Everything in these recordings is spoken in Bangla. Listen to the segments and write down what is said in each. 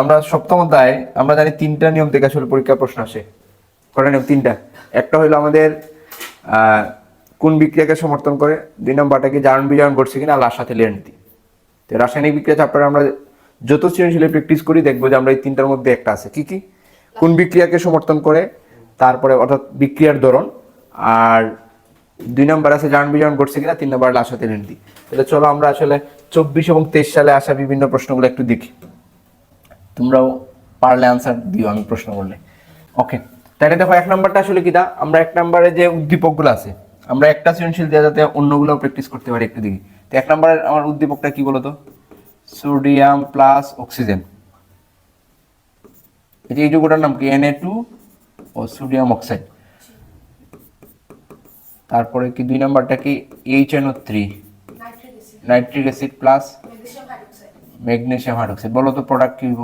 আমরা সপ্তম অধ্যায়ে, আমরা জানি তিনটা নিয়ম থেকে আসলে পরীক্ষার প্রশ্ন আসে। কটা নিয়ম? তিনটা। একটা হলো আমাদের কোন বিক্রিয়াকে সমর্থন করে? দুই নম্বরটাকে জারণ বিজারণ করছে কিনা? লার সাথে লেয়ার নীতি তো রাসায়নিক বিক্রিয়া চ্যাপ্টারে আমরা যত সৃজনশীলে প্র্যাকটিস করি, দেখব যে আমরা এই তিনটার মধ্যে একটা আছে। কি কি? কোন বিক্রিয়াকে সমর্থন করে? তারপরে অর্থাৎ বিক্রিয়ার ধরন। আর দুই নম্বর আছে জারণ বিজারণ করছে কিনা? তিন নম্বর লার সাথে লেয়ার নীতি তাহলে চলো আমরা আসলে চব্বিশ এবং তেইশ সালে আসা বিভিন্ন প্রশ্নগুলো একটু দেখি। তোমরাও পারলে আনসার দিও আমি প্রশ্ন করলে। ওকে তাহলে দেখো এক নাম্বারটা আসলে কি দা? আমরা এক নাম্বারে যে উদ্দীপকগুলো আছে আমরা একটা সৃজনশীল দেওয়া যাতে অন্যগুলো প্র্যাকটিস করতে পারি একটু দিকে। তো এক নাম্বারের আমার উদ্দীপকটা কি বলতো? সোডিয়াম প্লাস অক্সিজেন এই যে এই যৌগটার নাম কি? Na2 ও সোডিয়াম অক্সাইড তারপরে কি দুই নাম্বারটা কি? HNO3 nitric acid nitric acid plus magnesium hydroxide magnesium hydroxide বলো তো প্রোডাক্ট কি হইব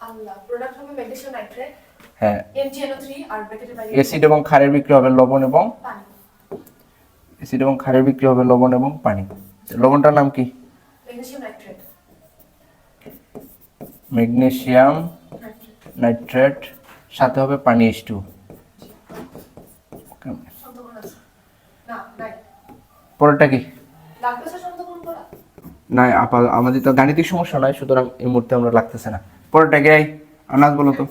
আল্লাহ প্রোডাক্ট হবে ম্যাগনেসিয়াম নাইট্রেট হ্যাঁ। MgNO3 আর ব্র্যাকেটের বাইরে অ্যাসিড এবং ক্ষারের বিক্রি হবে লবণ এবং অ্যাসিড এবং ক্ষারের বিক্রি হবে লবণ এবং পানি। লবণটার নাম কি? ম্যাগনেসিয়াম নাইট্রেট সাথে হবে পানি এইচ টু নাই। পরেরটা কি? শব্দগুণ না আপা আমাদের তো গাণিতিক সমস্যা নয় সুতরাং এই মুহূর্তে আমরা লাগতেছে না। পরেরটা কি? আনাজ বলো তো।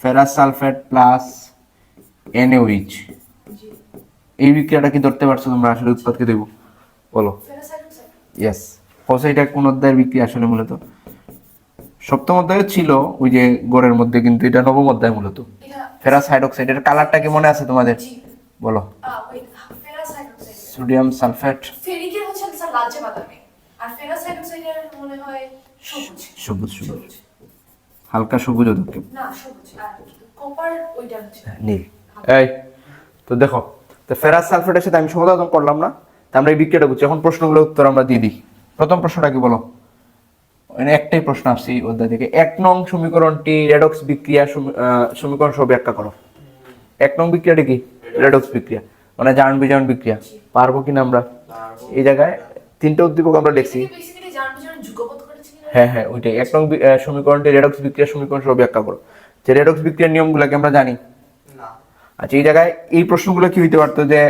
Ferrous sulphate plus NH. এই বিক্রিয়াটা কি ধরতে পারছ তোমরা? আসলে উৎপাদকে দেবো। বলো। হাইড্রোক্সাইড ইয়েস কসে এটা কোন অধ্যায়ের বিক্রি আসলে মূলত। সপ্তম অধ্যায়ে ছিল ওই যে গড়ের মধ্যে কিন্তু এটা নবম অধ্যায় মূলত। ফেরাস হাইড্রোক্সাইড এর কালারটা কি মনে আছে তোমাদের? বলো। হাইড্রোক্সাইড। Sodium sulphate. ফেরিকের হচ্ছে লালচে বাদামি। আর ফেরাস হাইড্রোক্সাইডের মনে হয় সবুজ সবুজ। সবুজ। হালকা সবুজ অধক্ষেপ না সবুজ কপার ওইটা হচ্ছে নীল। এই তো দেখো তো ফেরাস সালফেটের সাথে আমি সমাধান করলাম না তা আমরা এই বিক্রিয়াটা বুঝছি এখন প্রশ্নগুলোর উত্তর আমরা দিয়ে দিই। প্রথম প্রশ্নটা কি বলো? মানে একটাই প্রশ্ন আসছে এই অধ্যায় থেকে। এক নং সমীকরণটি রেডক্স বিক্রিয়া সমী- সমীকরণ সহ ব্যাখ্যা করো। এক নং বিক্রিয়াটা কি? রেডক্স বিক্রিয়া। মানে জারণ বিজারণ বিক্রিয়া। পারব কিনা আমরা? এই জায়গায় তিনটা উদ্দীপক আমরা লিখছি হ্যাঁ হ্যাঁ ওইটাই। এক নং সমীকরণটি রেডক্স বিক্রিয়া সমীকরণ সহ ব্যাখ্যা করো। যে রেডক্স বিক্রিয়ার নিয়মগুলোকে আমরা জানি? আচ্ছা এই জায়গায় এই প্রশ্নগুলো কি হইতে পারতো যে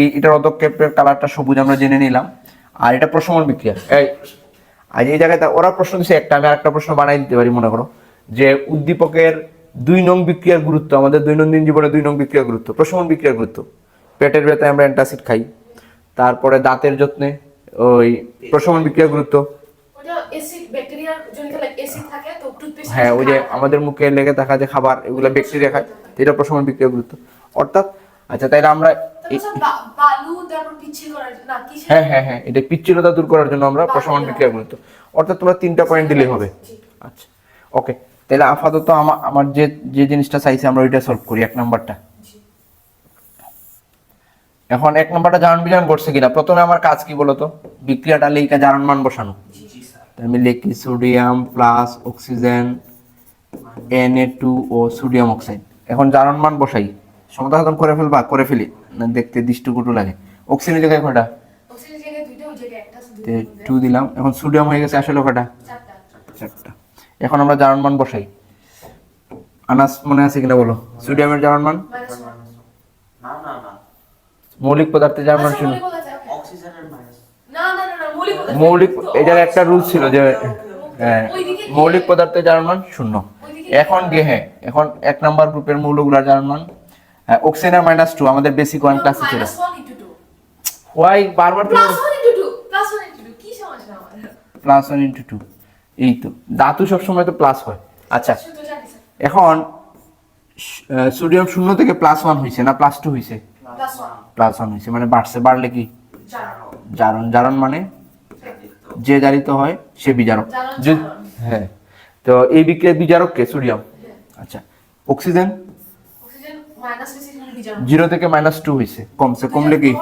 এই এটার অদক্ষেপের কালারটা সবুজ আমরা জেনে নিলাম আর এটা প্রশমন বিক্রিয়া? এই আজ এই জায়গায় ওরা প্রশ্ন দিচ্ছে একটা আমি আরেকটা প্রশ্ন বানাই দিতে পারি মনে করো। যে উদ্দীপকের দুই নং বিক্রিয়ার গুরুত্ব আমাদের দৈনন্দিন জীবনে দুই নং বিক্রিয়ার গুরুত্ব প্রশমন বিক্রিয়ার গুরুত্ব। পেটের ব্যথায় আমরা অ্যান্টাসিড খাই তারপরে দাঁতের যত্নে ওই প্রশমন বিক্রিয়ার গুরুত্ব হ্যাঁ ওই যে আমাদের মুখে লেগে থাকা যে খাবার এগুলো ব্যাকটেরিয়া খায় এটা প্রশমন বিক্রিয়ার গুরুত্ব। অর্থাৎ আচ্ছা তাইলে আমরা? হ্যাঁ হ্যাঁ হ্যাঁ এটা পিচ্ছিলতা দূর করার জন্য আমরা প্রশমন বিক্রিয়া গুরুত্ব। অর্থাৎ তোমরা তিনটা পয়েন্ট দিলেই হবে। আচ্ছা ওকে তাহলে আপাতত আমার আমার যে যে জিনিসটা চাইছে আমরা ওইটা সলভ করি এক নাম্বারটা। এখন এক নাম্বারটা জারণ বিজারণ করছে কিনা? প্রথমে আমার কাজ কি বলতো? বিক্রিয়াটা লেখা জারণ মান বসানো। আমি লিখি sodium plus oxygen Na2 two O sodium oxide এখন জারণ মান বসাই। সমতা সাধন করে ফেলবা করে ফেলি। না দেখতে দৃষ্টিকটু লাগে। অক্সিজেনের জায়গায় তে টু দিলাম। এখন সোডিয়াম হয়ে গেছে আসলে কয়টা চারটা। চারটা। এখন আমরা জারণ মান বসাই। আনাস মনে আছে কিনা বলো? সোডিয়ামের জারণ মান না না না। মৌলিক পদার্থের জারণ মান শূন্য মৌলিক পদার্থ okay. অক্সিজেনের মাইনাস না না না না মৌলিক জায়গায় একটা রুল ছিল যে। হ্যাঁ মৌলিক পদার্থের জারণ মান শূন্য এখন গিয়ে হ্যাঁ এখন এক নাম্বার গ্রুপের মৌলগুলোর জারণ মান অক্সিজেন মাইনাস টু আমাদের বেসিক ওয়ান ক্লাসে ছিল ওয়াই বারবার plus one into two plus one into two কি সমস্যা আমার প্লাস ওয়ান ইন্টু টু এই তো ধাতু সবসময় তো প্লাস হয়। আচ্ছা এখন সোডিয়াম শূন্য থেকে প্লাস ওয়ান হয়েছে না প্লাস টু হয়েছে প্লাস ওয়ান হয়েছে মানে বাড়ছে বাড়লে কি? জারণ জারণ মানে? যে জারিত হয় সে বিজারক যে- হ্যাঁ। তো এই বিক্রিয়ার বিজারক কে? সোডিয়াম। আচ্ছা। অক্সিজেন? জিরো থেকে মাইনাস টু হয়েছে। কমছে কমলে কি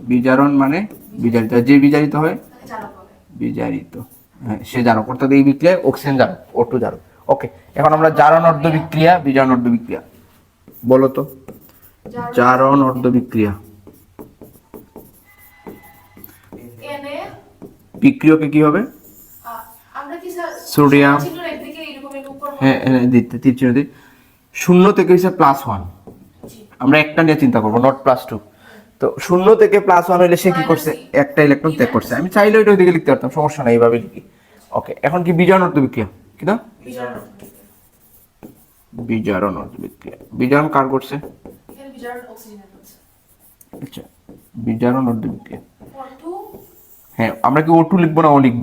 বিজারণ মানে বিজারিত যে বিজারিত হয় বিজারিত হ্যাঁ সে জারক। অর্থাৎ এই বিক্রিয়ায় অক্সিজেন জারক ও টু জারক। ওকে এখন আমরা জারণ অর্ধ বিক্রিয়া বিজারণ অর্ধ বিক্রিয়া। বলো তো। জারণ অর্ধ বিক্রিয়া। বিক্রিয়কে কি হবে? আমরা কি সোডিয়াম। হ্যাঁ হ্যাঁ দিতে তীর চিহ্ন দিই শূন্য থেকে হচ্ছে প্লাস ওয়ান আমরা একটা নিয়ে চিন্তা করব নট প্লাস টু তো শূন্য থেকে প্লাস ওয়ান হলে সে কি করছে? একটা ইলেকট্রন ত্যাগ করছে। আমি চাইলে ওইটা ওইদিকে লিখতে পারতাম সমস্যা নাই এইভাবে লিখি। ওকে এখন কি বিজারণ অর্থ বিক্রিয়া কি না বিজারণ বিক্রিয়া বিজারণ কার করছে? বিজারণ আচ্ছা বিজারণ বিক্রিয়া হ্যাঁ আমরা কি ও টু লিখব না ও লিখব?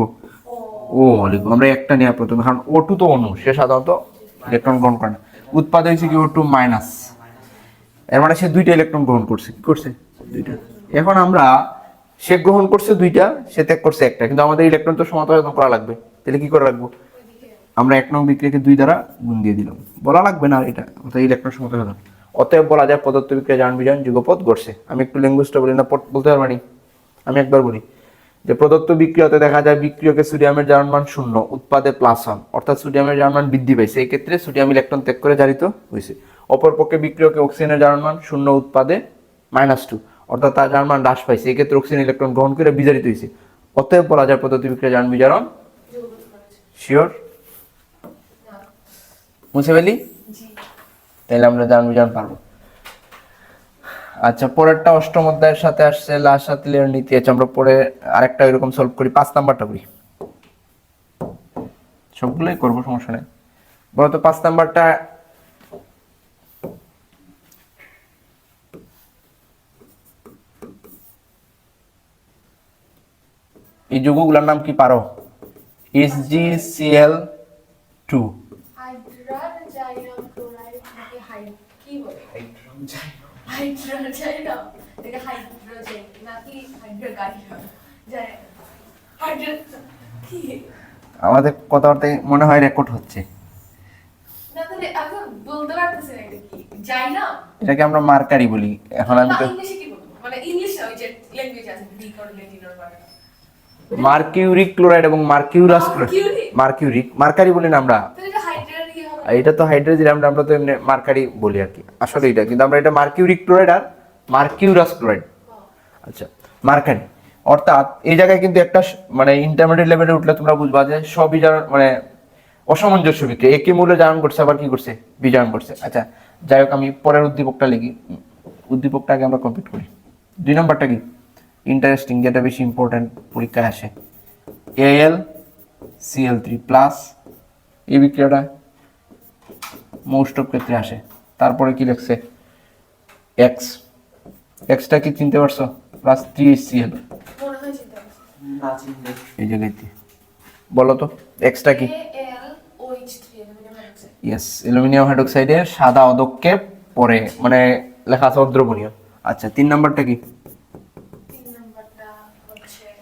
ও লিখব। আমরা একটা নেওয়া প্রথমে কারণ ও টু তো অনু সে সাধারণত ইলেকট্রন গ্রহণ করে না। উৎপাদ হয়েছে কি ও টু মাইনাস এর মানে সে দুইটা ইলেকট্রন গ্রহণ করছে। কি করছে দুইটা। এখন আমরা সে গ্রহণ করছে দুইটা সে ত্যাগ করছে একটা কিন্তু আমাদের ইলেকট্রন তো সমাধান করা লাগবে। তাহলে কি করে রাখব আমরা এক নং বিক্রিয়াকে দুই দ্বারা গুণ দিয়ে দিলাম। বলা লাগবে না এটা অর্থাৎ ইলেকট্রন সমাধান অতএব বলা যায় পদার্থ বিক্রিয়া জান বিজান যুগপথ ঘটছে। আমি একটু ল্যাঙ্গুয়েজটা বলি না বলতে পারবানি আমি একবার বলি। যে প্রদত্ত বিক্রিয়াতে দেখা যায় বিক্রিয়কে সোডিয়ামের জারণ মান শূন্য উৎপাদে প্লাস ওয়ান অর্থাৎ সোডিয়ামের জারণ মান বৃদ্ধি পাইছে এই ক্ষেত্রে সোডিয়াম ইলেকট্রন ত্যাগ করে জারিত হয়েছে। অপরপক্ষে বিক্রিয়কে অক্সিজেনের জারণ মান শূন্য উৎপাদে মাইনাস টু অর্থাৎ তার জারণ মান হ্রাস পাইছে এই ক্ষেত্রে অক্সিজেন ইলেকট্রন গ্রহণ করে বিজারিত হয়েছে। অতএব বলা যায় পদ্ধতি বিক্রিয়া জারণ বিজারণ শিওর মুছে ফেলি? তাহলে আমরা জান বিজান পারব। আচ্ছা পরেরটা অষ্টম অধ্যায়ের সাথে আসছে লাস্ট সাতিলের নীতি আছে আমরা পরে আরেকটা এরকম সলভ করি পাঁচ নাম্বারটা করি। সবগুলোই করব সমস্যা নেই। বলতো পাঁচ নাম্বারটা এই যৌগগুলোর নাম কি পারো? S G C L two hydrargyrum chloride নাকি হাইড কি বলে? হাইড্রাজাইনাম থেকে হাইড্রোজেন নাকি হাইড্রোগাইনাম যায় হাইড্রো কি? আমাদের কথাবার্তায় মনে হয় রেকর্ড হচ্ছে। না তাহলে বলতে পারতেছি না এটা কি? জাইনাম এটাকে আমরা মার্কারি বলি। এখন আমি তো ইংলিশে কি বলব? মানে ইংলিশ ওই যে ল্যাঙ্গুয়েজ আছে Greek or Latin or but mercuric chloride এবং মার্কিউরাস? মার্কিউরিক? মার্কারি বলি না আমরা। এটা তো হাইড্রোজেন আমরা আমরা তো এমনি মার্কারি বলি আর কি। আসলে এটা, কিন্তু আমরা এটা মার্কিউরিক ক্লোরাইড আর মার্কিউরাস ক্লোরাইড আচ্ছা মার্কারি। অর্থাৎ এই জায়গায় কিন্তু একটা মানে ইন্টারমিডিয়েট লেভেলে উঠলে তোমরা বুঝবা যে সব বিজারণ মানে অসামঞ্জস্য বিক্রিয়া। একই মূল্যে জারণ করছে, আবার কি করছে? বিজারণ করছে। আচ্ছা যাই হোক, আমি পরের উদ্দীপকটা লিখি। উদ্দীপকটা আগে আমরা কমপ্লিট করি। দুই নম্বরটা কি? ইন্টারেস্টিং যেটা বেশি ইম্পর্টেন্ট পরীক্ষায় আসে। এএল সিএল থ্রি প্লাস এই বিক্রিয়াটা অফ ক্ষেত্রে আসে। তারপরে কি লেখছে? এক্স এক্সটা কি চিনতে পারছ? প্লাস থ্রি না চিনলে এই জায়গাতে বলো তো এক্সটা কি? এইচ ইয়েস অ্যালুমিনিয়াম হাইড্রোক্সাইডের সাদা অদককে পরে মানে লেখা আছে অদ্রবণীয়। আচ্ছা তিন নাম্বারটা কি?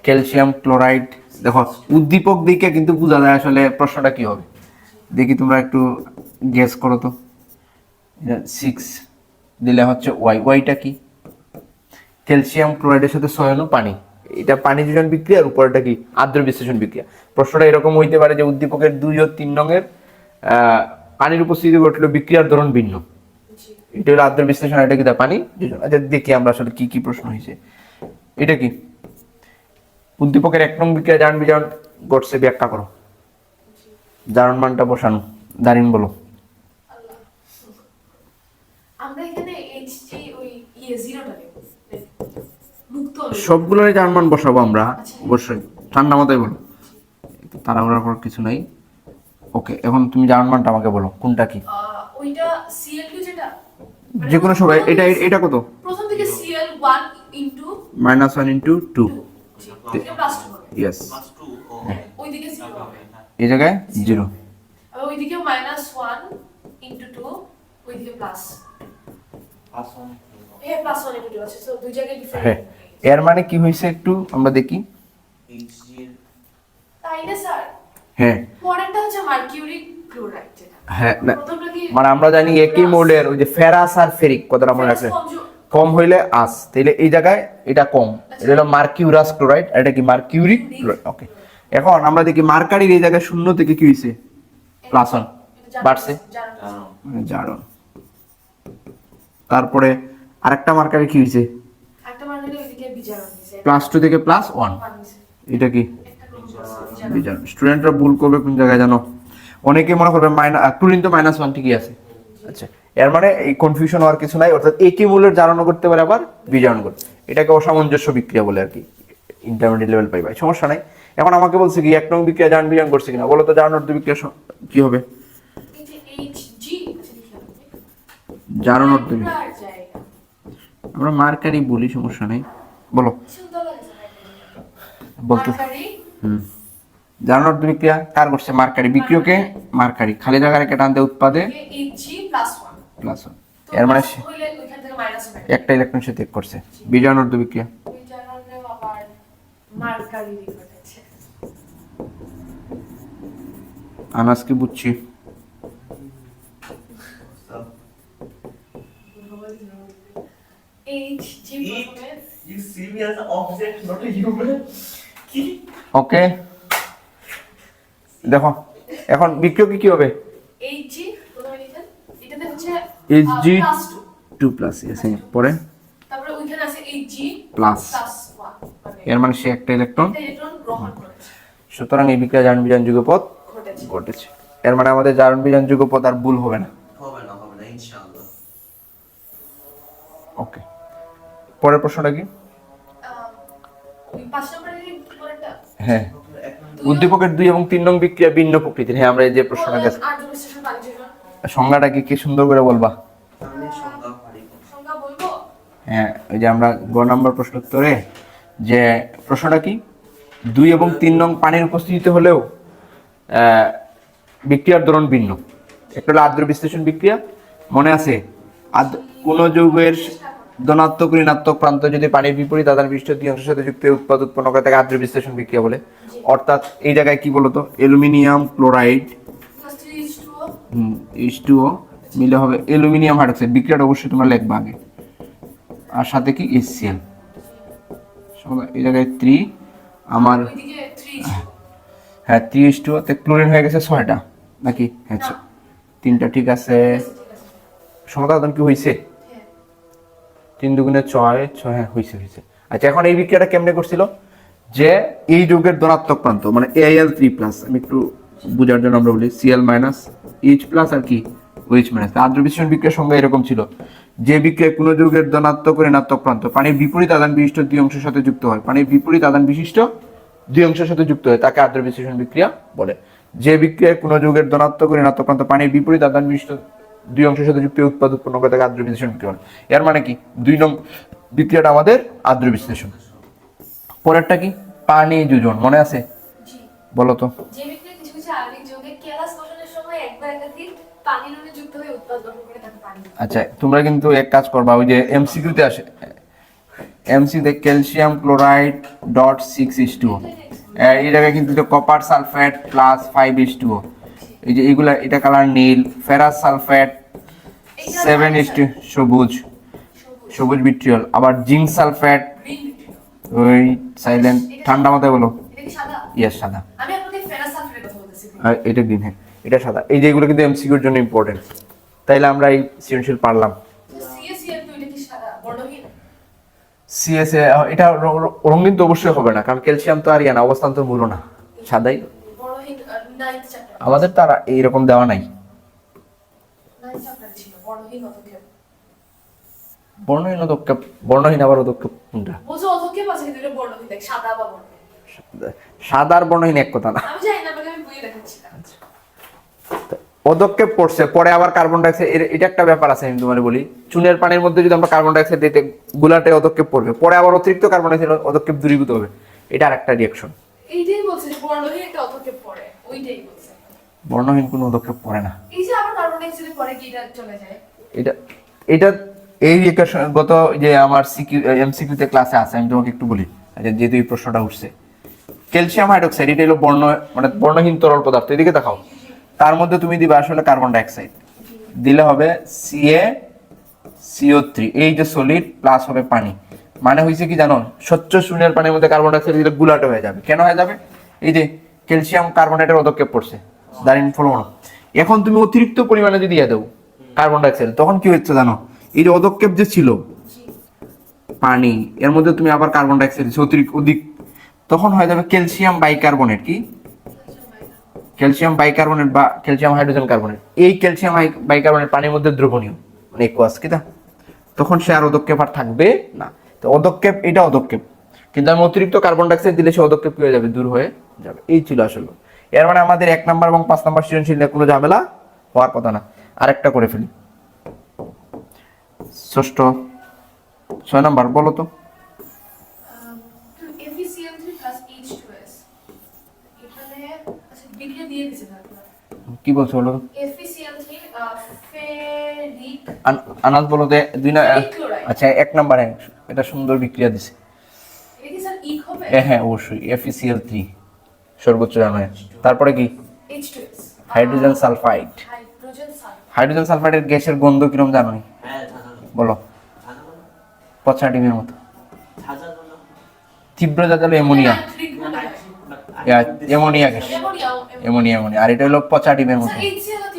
ক্যালসিয়াম ক্লোরাইড দেখো, উদ্দীপক দিকে কিন্তু বোঝা যায় আসলে প্রশ্নটা কি হবে। দেখি তোমরা একটু গেস করো তো। সিক্স দিলে হচ্ছে ওয়াই ওয়াইটা কি? ক্যালসিয়াম ক্লোরাইডের সাথে সয়ানো পানি। এটা পানি যোজন বিক্রিয়া আর উপরটা কি? আর্দ্র বিশ্লেষণ বিক্রিয়া। প্রশ্নটা এরকম হইতে পারে যে উদ্দীপকের দুই ও তিন রঙের পানির উপস্থিতি ঘটলো বিক্রিয়ার ধরন ভিন্ন। এটা হলো আর্দ্র বিশ্লেষণ, এটা কি পানি যোজন? আচ্ছা দেখি আমরা আসলে কি কি প্রশ্ন হয়েছে এটা কি? উদ্দীপকের এক নং বিক্রিয়া জারণ বিজারণ ঘটছে ব্যাখ্যা করো। জারণ মানটা বসানো। দারিন বলো আল্লাহ আমরা এখানে এইচ জি ওই ইয়ে জিরোটা নেব মুক্ত হলো। সবগুলোর জারণ বসাবো আমরা। অবশ্যই। ঠান্ডা মাথায় বলো একটু তাড়াহুড়া করার কিছু নাই। ওকে এখন তুমি জারণ মানটা আমাকে বলো কোনটা কি? ওইটা যেটা? যে কোনো সবাই এটা এটা কত? প্রথম থেকে CL one into minus one into two. Two plus two হবে। ইয়েস প্লাস টু ও। ওইদিকে এই জায়গায় জিরো আবার ওইদিকে মাইনাস ওয়ান ইন্টু টু ওইদিকে প্লাস প্লাস ওয়ান হ্যাঁ প্লাস ওয়ান ইন্টু টু আছে তো দুই জায়গায় ডিফারেন্ট এর মানে কি হয়েছে একটু আমরা দেখি। হ্যাঁ। হ্যাঁ না। মানে আমরা জানি একই মোডের ওই যে ফেরাস আর ফেরিক কথাটা মনে Ferrous কম- কম হইলে আস তাহলে এই জায়গায় এটা কম। এটা হলো মার্কিউরাস ক্লোরাইড আর এটা কি মার্কিউরিক ওকে এখন আমরা দেখি মার্কারির এই জায়গায় শূন্য থেকে কি হয়েছে প্লাস ওয়ান বাড়ছে। জানো। জানো জারণ। তারপরে আরেকটা মার্কারি কি হয়েছে একটা মার্কিউরি ওইদিকে বিজারণ দিছে প্লাস টু থেকে প্লাস ওয়ান এটা কি? স্টুডেন্টরা ভুল করবে কোন জায়গায় জানো? অনেকে মনে করবে মাইনাস ক্লোরিন তো মাইনাস ওয়ান ঠিকই আছে। আচ্ছা। এর মানে এই কনফিউশন হওয়ার কিছু নাই অর্থাৎ একই মূল্যের জারণ করতে পারে আবার বিজারণ করতে এটাকে অসামঞ্জস্য বিক্রিয়া বলে আর কি। ইন্টারমিডিয়েট লেভেল পাই ভাই সমস্যা নাই। এখন আমাকে বলছে কি এক নং বিক্রিয়া জারণ বিজারণ করছে কিনা? বলো তো জারণ অর্ধ বিক্রিয়া কি হবে? জারণ অর্ধ বিক্রিয়া আমরা মার্কারি বলি সমস্যা নেই। বলো। বলতে। হুম। জারণ বিক্রিয়া কার করছে? মার্কারি। বিক্রিয়কে মার্কারি। খালি জায়গায় রেখে টানতে উৎপাদে? প্লাস ওয়ানের মানে একটা ইলেকট্রন সে ত্যাগ করছে। অর্ধ বিক্রিয়া আনাজ কি? বুঝছি। H G You see me as an object, not a human. কি? ওকে দেখো এখন বিক্রিয়কে কি কি হবে? এইচ জি এটাতে হচ্ছে টু প্লাস আছে পরে। তারপরে ওইখানে আছে এইচ জি প্লাস মানে এর মানে সে একটা ইলেকট্রন একটা ইলেকট্রন গ্রহণ করেছে। সুতরাং এই বিক্রিয়া জারণ বিজারণ যুগপথ ঘটেছে। ঘটেছে। এর মানে আমাদের জারণ বিজারণ যুগপথ আর ভুল হবে না। পরের প্রশ্নটা কি? হ্যাঁ। উদ্দীপকের দুই এবং তিন নং বিক্রিয়া ভিন্ন প্রকৃতির। হ্যাঁ আমরা এই যে প্রশ্নটা গেছে। সংজ্ঞাটা কি কি সুন্দর করে বলবা? আমি সংজ্ঞা পারি। সংখ্যা বলব? হ্যাঁ ওই যে আমরা গ নম্বর প্রশ্ন উত্তরে যে প্রশ্নটা কি? দুই এবং তিন নং পানির উপস্থিতিতে হলেও আহ, বিক্রিয়ার ধরন ভিন্ন। একটা হলো আর্দ্র বিশ্লেষণ বিক্রিয়া। মনে আছে? আদ- কোন যৌগের ধনাত্মক, ঋণাত্মক প্রান্ত যদি পানির বিপরীত আদান বিশিষ্ট অংশের সাথে যুক্ত উৎপাদ উৎপন্ন করে, তাকে আর্দ্র বিশ্লেষণ বিক্রিয়া বলে। অর্থাৎ এই জায়গায় কি বলতো? Aluminium chloride H two O মিলে হবে অ্যালুমিনিয়াম হাইড্রোক্সাইড। বিক্রিয়াটা অবশ্যই তোমরা লিখবা আগে। আর সাথে কি? এসসিএল এই জায়গায় থ্রি আমার হ্যাঁ থ্রি এইচ টু তে ক্লোরিন হয়ে গেছে ছয়টা, নাকি? হ্যাঁ তিনটা ঠিক আছে। সমাধান কি হয়েছে? হ্যাঁ তিন দুগুণে ছয় ছয় হ্যাঁ হয়েছে হয়েছে আচ্ছা এখন এই বিক্রিয়াটা কেমনে করছিল? যে এই যুগের ধনাত্মক প্রান্ত মানে এল থ্রি প্লাস আমি একটু বোঝার জন্য আমরা বলি সিএল মাইনাস এইচ প্লাস আর কি ওইচ মাইনাস আদ্র বিশ্লেষণ বিক্রিয়ার সঙ্গে এরকম ছিল। যে বিক্রিয়ায় কোনো যুগের ধনাত্মক ঋণাত্মক প্রান্ত, পানির বিপরীত আদান বিশিষ্ট দুই অংশের সাথে যুক্ত হয়। পানির বিপরীত আদান বিশিষ্ট দুই অংশের সাথে যুক্ত হয়, তাকে আদ্র বিশ্লেষণ বিক্রিয়া বলে। যে বিক্রিয়ায় কোনো যুগের ধনাত্মক ঋণাত্মক প্রান্ত, পানির বিপরীত আদান বিশিষ্ট দুই অংশের সাথে যুক্ত উৎপাদ উৎপন্ন করে তাকে আদ্র বিশ্লেষণ বিক্রিয়া এর মানে কি? দুই নং বিক্রিয়াটা আমাদের আদ্র বিশ্লেষণ পরেরটা কি? পানি যোজন মনে আছে? বলো তো। আচ্ছা তোমরা কিন্তু এক কাজ করবা ওই যে এমসিকিউতে আসে। এমসিতে calcium chloride dot six is two এই জায়গায় কিন্তু copper sulphate plus five is two এই যে এগুলা এটা colour Neil ferrous sulphate seven is two সবুজ সবুজ বিট্রিয়ল আবার জিঙ্ক সালফেট ওই সাইলেন্ট ঠান্ডা মাথায় বলো। এটা সাদা? ইয়াস সাদা। এটা গ্রিন হ্যাঁ এটা সাদা। এই যে এগুলো কিন্তু এমসিকিউর জন্য ইম্পর্টেন্ট তাইলে আমরা এই সৃজনশীল পারলাম। এটা সিএসএ এটা র- র- রঙিন তো অবশ্যই হবে না কারণ ক্যালসিয়াম তো আর ইয়া না অবস্থান তো মুলো না। সাদাই? আমাদের তো আর এইরকম দেওয়া নাই। বর্ণহীন অধক্ষেপ বর্ণহীন আবার কোনটা? অধক্ষেপ সাদা আর বর্ণহীন এক কথা না। দেখাচ্ছিলাম। অদক্ষেপ পড়ছে পরে আবার কার্বন ডাইঅক্সাইড এটা একটা ব্যাপার আছে আমি তোমার বলি। চুনের পানির মধ্যে যদি আমরা কার্বন ডাইঅক্সাইড দিতে গুলাটে অদক্ষেপ পড়বে পরে আবার অতিরিক্ত কার্বন ডাইঅক্সাইড অদক্ষেপ দূরীভূত হবে। এটা আর একটা রিয়াকশন এইটাই বলছে বর্ণহীন একটা অধক্ষেপ পড়ে ওইটাই বর্ণহীন কোনো অদক্ষেপ পড়ে না। এই যে আবার কার্বন ডাইঅক্সাইডের পরে কি এটা চলে যায়? এটা এটা এই গত যে আমার সিকিউ এমসিকিউতে ক্লাসে আছে আমি তোমাকে একটু বলি আচ্ছা যেহেতু এই প্রশ্নটা উঠছে। ক্যালসিয়াম হাইড্রোক্সাইড এটা হলো বর্ণ মানে বর্ণহীন তরল পদার্থ এদিকে দেখাও। তার মধ্যে তুমি দিবে আসলে কার্বন ডাইঅক্সাইড দিলে হবে সিএ সিও থ্রি এই যে সলিড প্লাস হবে পানি। মানে হয়েছে কি জানো স্বচ্ছ শূন্যের পানির মধ্যে কার্বন ডাইঅক্সাইড দিলে গুলাটে হয়ে যাবে। কেন হয়ে যাবে? এই যে ক্যালসিয়াম কার্বনেটের অদক্ষেপ পড়ছে। দাঁড়িয়ে ফলো এখন তুমি অতিরিক্ত পরিমাণে যদি দিয়ে দেবো কার্বন ডাইঅক্সাইড তখন কি হচ্ছে জানো? এই যে অদক্ষেপ যে ছিল, পানি, এর মধ্যে তুমি আবার কার্বন ডাইঅক্সাইড দিচ্ছ অতিরিক্ত, অধিক, তখন হয়ে যাবে ক্যালসিয়াম বাইকার্বনেট কি? ক্যালসিয়াম বাইকার্বনেট বা ক্যালসিয়াম হাইড্রোজেন কার্বনেট এই ক্যালসিয়াম বাইকার্বনেট পানির মধ্যে দ্রবণীয় মানে একোয়াস কি তা? তখন সে আর অদক্ষেপ আর থাকবে না। তো অদক্ষেপ, এটা অদক্ষেপ। কিন্তু আমি অতিরিক্ত কার্বন ডাইঅক্সাইড দিলে সে অদক্ষেপ হয়ে যাবে? দূর হয়ে যাবে। এই ছিল আসলে। এর মানে আমাদের এক নাম্বার এবং পাঁচ নাম্বার সৃজনশীল নিয়ে কোনো ঝামেলা হওয়ার কথা না। আরেকটা করে ফেলি। ষষ্ঠ ছয় নাম্বার বলো তো। আচ্ছা কি বলছো বলো আনাজ বলো তো দুই না আচ্ছা এক নাম্বারে এটা সুন্দর বিক্রিয়া দিছে। হবে? এ হ্যাঁ অবশ্যই এফিসিএল থ্রি সর্বোচ্চ জানায়। তারপরে কি? Hydrogen sulphide hydrogen sulphide hydrogen সালফাইডের গ্যাসের গন্ধ কিরম জানো হ্যাঁ বলো। পচা ডিমের মতো? তীব্র জাতালো অ্যামোনিয়া। মনে হয় ammonia gas. Ammonia ammonia. Ammonia আর এটা হলো পচা ডিমের মতো। চাঁদালো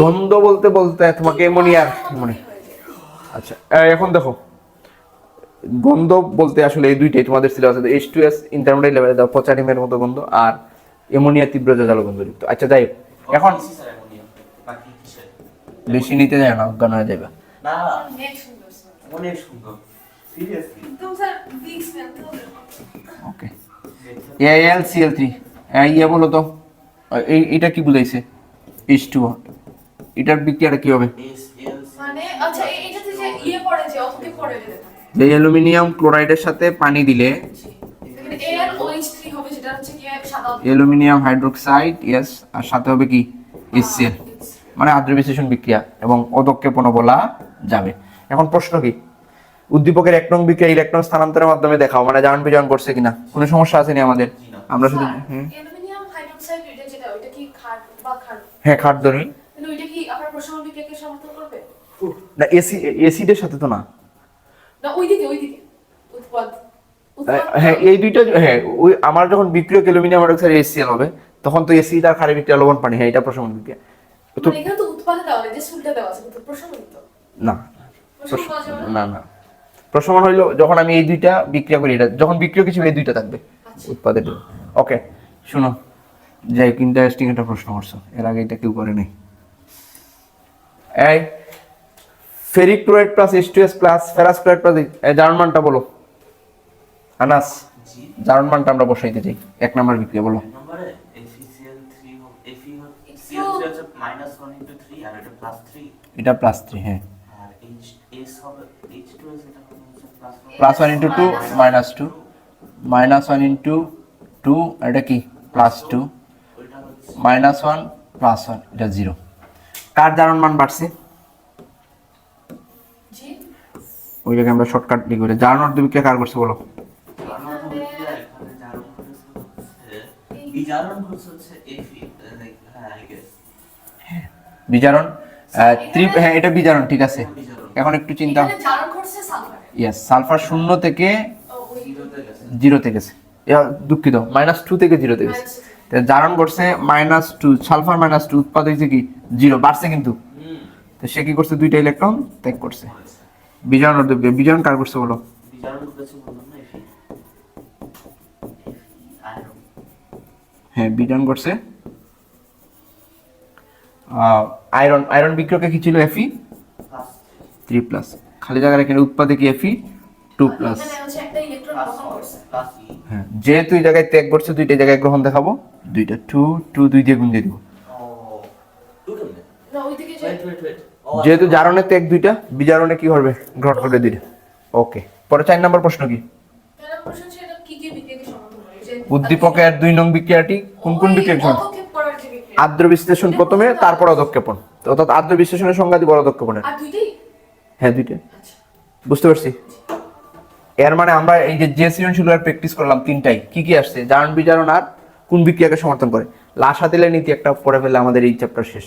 গন্ধ বলতে বলতে তোমাকে অ্যামোনিয়ার মনে। আচ্ছা এখন দেখো। গন্ধ বলতে আসলে এই দুইটাই তোমাদের সিলেবাস আছে। এইচ টু এস ইন্টারমিডিয়েট লেভেলে দাও পচা ডিমের মতো গন্ধ আর এমোনিয়া তীব্র জালো গন্ধযুক্ত আচ্ছা যাই এখন বেশি স্যার অ্যামোনিয়া। বাকি কিসের? বেশি নিতে যায় না অজ্ঞান হয়ে যাবে। ওকে এএল সিএল থ্রি ইয়ে বলো তো এই এটা কি বুঝাইছে? এইচ টু এটার বিক্রিয়াটা কি হবে? মানে আচ্ছা এ- এটাতে যে ইয়ে পড়ে যে অতকে পড়ে যেতে যে অ্যালুমিনিয়াম ক্লোরাইডের সাথে পানি দিলে অ্যালুমিনিয়াম হাইড্রোক্সাইড ইয়েস আর সাথে হবে কি? এসিএল মানে আদ্র বিশ্লেষণ বিক্রিয়া এবং অদক্ষেপণ বলা যাবে। এখন প্রশ্ন কি? উদ্দীপকের এক নং বিক্রিয়া ইলেকট্রন স্থানান্তরের মাধ্যমে দেখাও মানে জারণ বিজারণ করছে কিনা? কোনো সমস্যা আছে নি আমাদের? আমরা শুধু হ্যাঁ। খাট ধরি সমর্থন করবে? না এসি এসিডের সাথে তো না। না ওইদিকে ওইদিকে উৎপাদ উৎপাদ হ্যাঁ এই দুইটা হ্যাঁ ওই আমার যখন বিক্রিয়ক অ্যালুমিনিয়াম হাইড্রোক্সাইড এসিএল হবে তখন তো এসিড আর ক্ষারের বিক্রিয়া লবণ পানি হ্যাঁ এটা প্রশমন বিক্রিয়া। তো মানে এখানে তো উৎপাদে দেওয়া যে সুলটা দেওয়া আছে কিন্তু প্রশ্ন তো। না। না? না না। প্রশমন হইল যখন আমি এই দুইটা বিক্রিয়া করি এটা যখন বিক্রিয়ক হিসেবে এই দুইটা থাকবে আচ্ছা। উৎপাদের ওকে শুনো যাই ইন্টারেস্টিং একটা প্রশ্ন করছ। এর আগে এটা কেউ করে নাই। এই ferric chloride plus H two S plus ferrous chloride plus German মানটা বলো। আনাস জি মানটা আমরা বসাইতে চাই। এক নাম্বার বিক্রিয়া, বলো। এটা প্লাস থ্রি হ্যাঁ। S S plus one into two minus two minus one into two এটা কি? Plus two minus one plus one এটা জিরো কার জারণ মান বাড়ছে? ওই জায়গায় আমরা শর্টকাট লিখে বলি জারণ অর্ধ বিক্রিয়া কার করছে বলো? এফি হ্যাঁ ত্রি- হ্যাঁ। এটা বিজারণ ঠিক আছে। এখন একটু চিন্তা ইয়েস সালফার। শূন্য থেকে জিরোতে গেছে। ইয়া, দুঃখিত। মাইনাস টু থেকে জিরোতে গেছে। জারণ করছে minus two sulphur minus two উৎপাদ হয়েছে কি? জিরো বাড়ছে কিন্তু। তো সে কি করছে? দুইটা ইলেকট্রন ত্যাগ করছে। বিজারণ অর্ধ বিক্রিয়া। বিজারণ কার করছে বলো? হ্যাঁ বিজারণ করছে। আয়রন আয়রন বিক্রিয়কে কি ছিল এফি থ্রি প্লাস খালি জায়গায় এখানে উৎপাদে কি এফি টু প্লাস এখানে হচ্ছে একটা ইলেকট্রন প্লাস গ্রহণ করছে। প্লাস ই হ্যাঁ যেহেতু এই জায়গায় ত্যাগ করছে দুইটা জায়গায় গ্রহণ দেখাবো। দুইটা টু টু দুই দিয়ে গুণ দিয়ে দিব। ওয়েট যেহেতু জারণে ত্যাগ দুইটা বিজারণে কি করবে? গ্রহণ করবে দুইটা। ওকে পরে চার নম্বর প্রশ্ন কি? তাহলে প্রশ্ন হচ্ছে এটা কি কি বিক্রিয়াকে সমর্থন করে? যে উদ্দীপকের দুই নং বিক্রিয়াটি কোন কোন বিক্রিয়া। আদ্র বিশ্লেষণ প্রথমে তারপর অদক্ষেপণ তো অর্থাৎ আদ্র বিশ্লেষণের সংজ্ঞা দিব অদক্ষেপণের আর হ্যাঁ দুইটা। আচ্ছা। বুঝতে পারছি? এর মানে আমরা এই যে যে সৃজনশীল প্র্যাকটিস করলাম তিনটাই। কি কি আসছে? জারণ বিজারণ আর কোন বিক্রিয়াকে সমর্থন করে? লাশা দিলে নীতি একটা পড়ে ফেলে আমাদের এই চ্যাপ্টার শেষ।